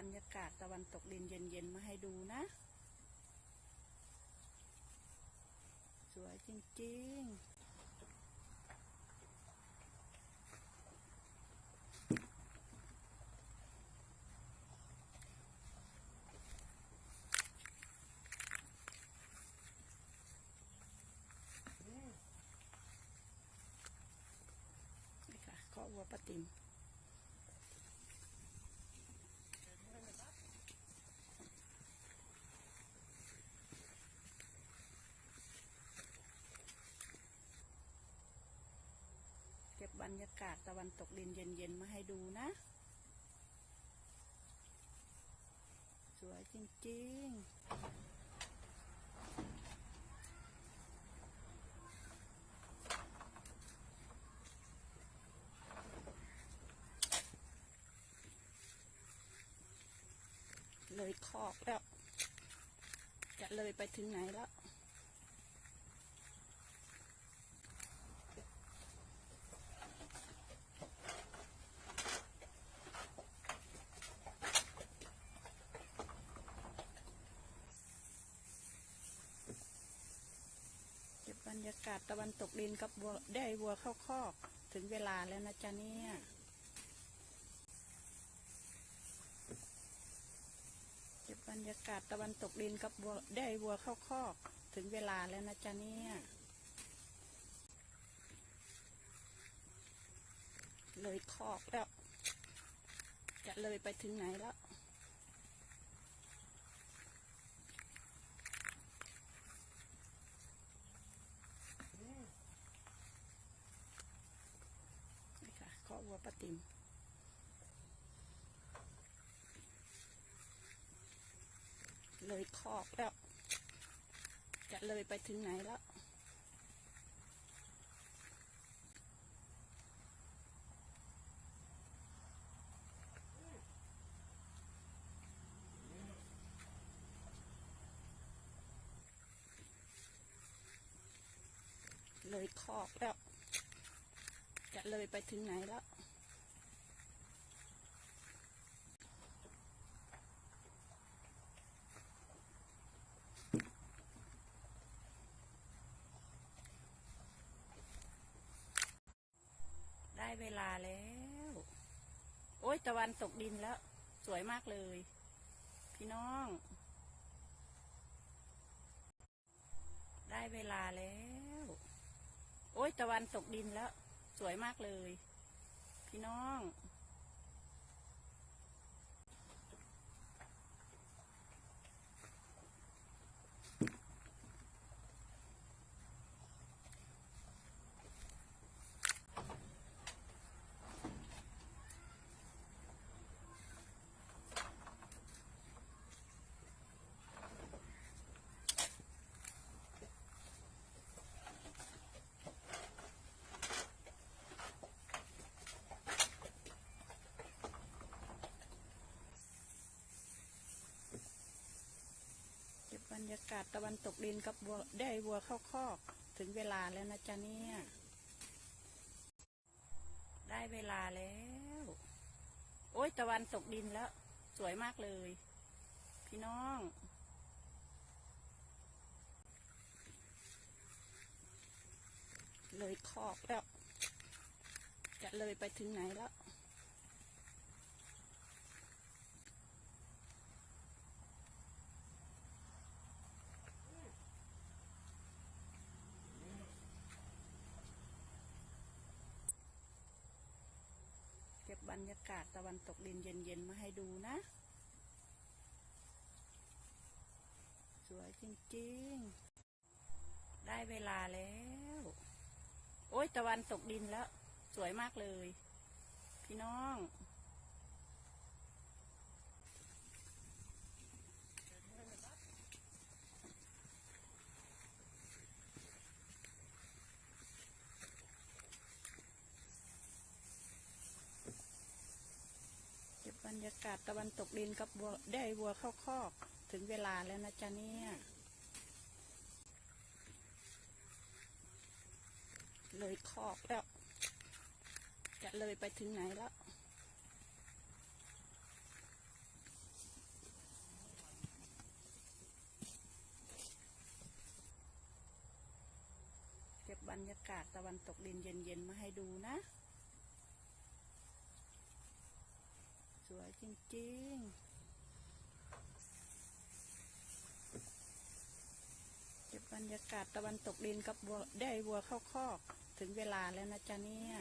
รรยากาศตะวันตกดินเย็นๆมาให้ดูนะ สวยจริงๆนี่ค่ะข้อวัวปะติม เก็บบ รรยากาศตะวันตกดินเย็นๆมาให้ดูนะ สวยจริงๆเลยคอกแล้ว จะเลยไปถึงไหนแล้ว บรรยากาศตะวันตกดินกับวัวได้วัวเข้าคอกถึงเวลาแล้วนะจ๊ะเนี่ย เก็บบรรยากาศตะวันตกดินกับวัวได้วัวเข้าคอกถึงเวลาแล้วนะจ๊ะเนี่ย เลยคอกแล้ว จะเลยไปถึงไหนแล้ว นี่ค่ะข้อวัว ปติมเลยคอกแล้ว จะเลยไปถึงไหนแล้ว เลยคอกแล้ว จะเลยไปถึงไหนแล้ว เวลาแล้ว โอ้ยตะวันตกดินแล้ว สวยมากเลย พี่น้อง ได้เวลาแล้ว โอ้ยตะวันตกดินแล้ว สวยมากเลย พี่น้อง รรยากาศตะวันตกดินกับวัวได้วัวเข้าคอก ถึงเวลาแล้วนะจ๊ะเนี่ย ได้เวลาแล้ว โอ้ยตะวันตกดินแล้ว สวยมากเลย พี่น้อง เลยคอกแล้ว จะเลยไปถึงไหนแล้ว บรรยากาศตะวันตกดินเย็นๆมาให้ดูนะ สวยจริงๆ ได้เวลาแล้ว โอ้ยตะวันตกดินแล้ว สวยมากเลย พี่น้อง รรยากาศตะวันตกดินกับวัวได้วัวเข้าคอกถึงเวลาแล้วนะจ๊ะเนี่ยเลยคอกแล้ว จะเลยไปถึงไหนแล้ว เก็บบรรยากาศตะวันตกดินเย็นๆมาให้ดูนะ วยจริงๆเก็บบรรยากาศตะวันตกดินกับวัวได้วัวเข้าคอก ถึงเวลาแล้วนะจ๊ะเนี่ย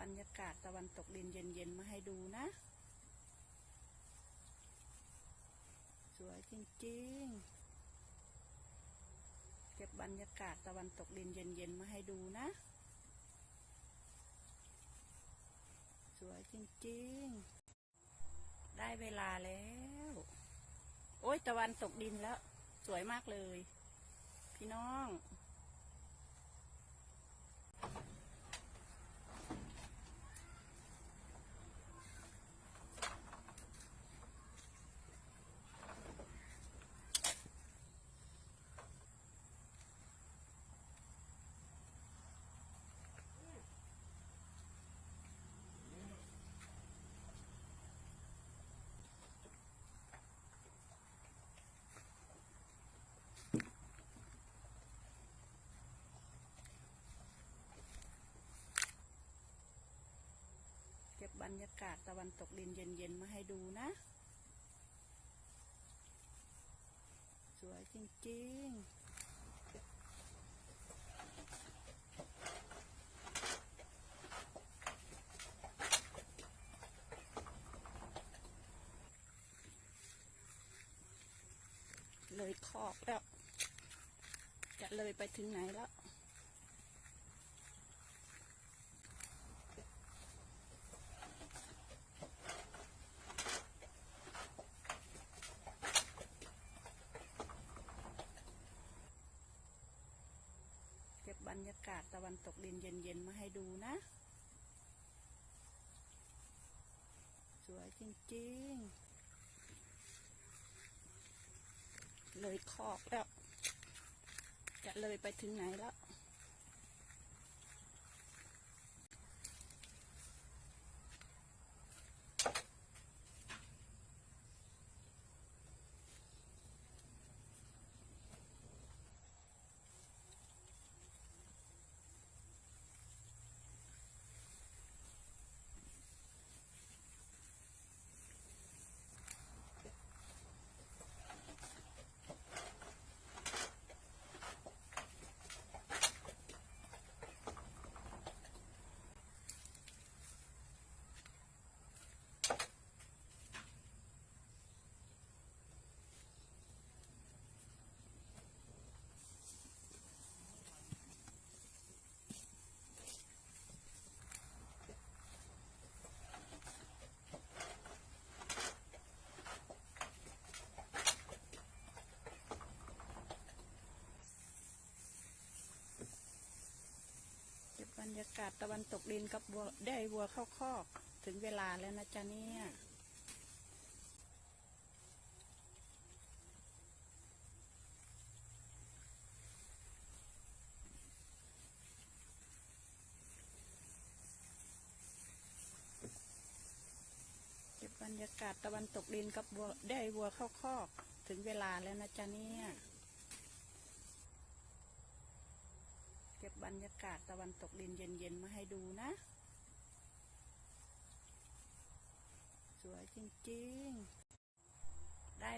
บรรยากาศตะวันตกดินเย็นๆมาให้ดูนะ สวยจริงๆ เก็บบรรยากาศตะวันตกดินเย็นๆมาให้ดูนะ สวยจริงๆ ได้เวลาแล้ว โอ้ยตะวันตกดินแล้ว สวยมากเลย พี่น้อง รรยากาศตะวันตกดินเย็นๆมาให้ดูนะ สวยจริงๆเลยคอกแล้ว จะเลยไปถึงไหนแล้ว บรรยากาศตะวันตกดินเย็นๆมาให้ดูนะ สวยจริงๆ เลยขอบแล้ว จะเลยไปถึงไหนแล้ว รรยากาศตะวันตกดินกับวัวได้วัวเข้าคอก ถึงเวลาแล้วนะจ๊ะเนี่ยบบรรยากาศตะวันตกดินกับวัวได้วัวเข้าคอก ถึงเวลาแล้วนะจ๊ะเนี่ย เก็บบรรยากาศตะวันตกดินเย็นๆ มาให้ดูนะ สวยจริงๆ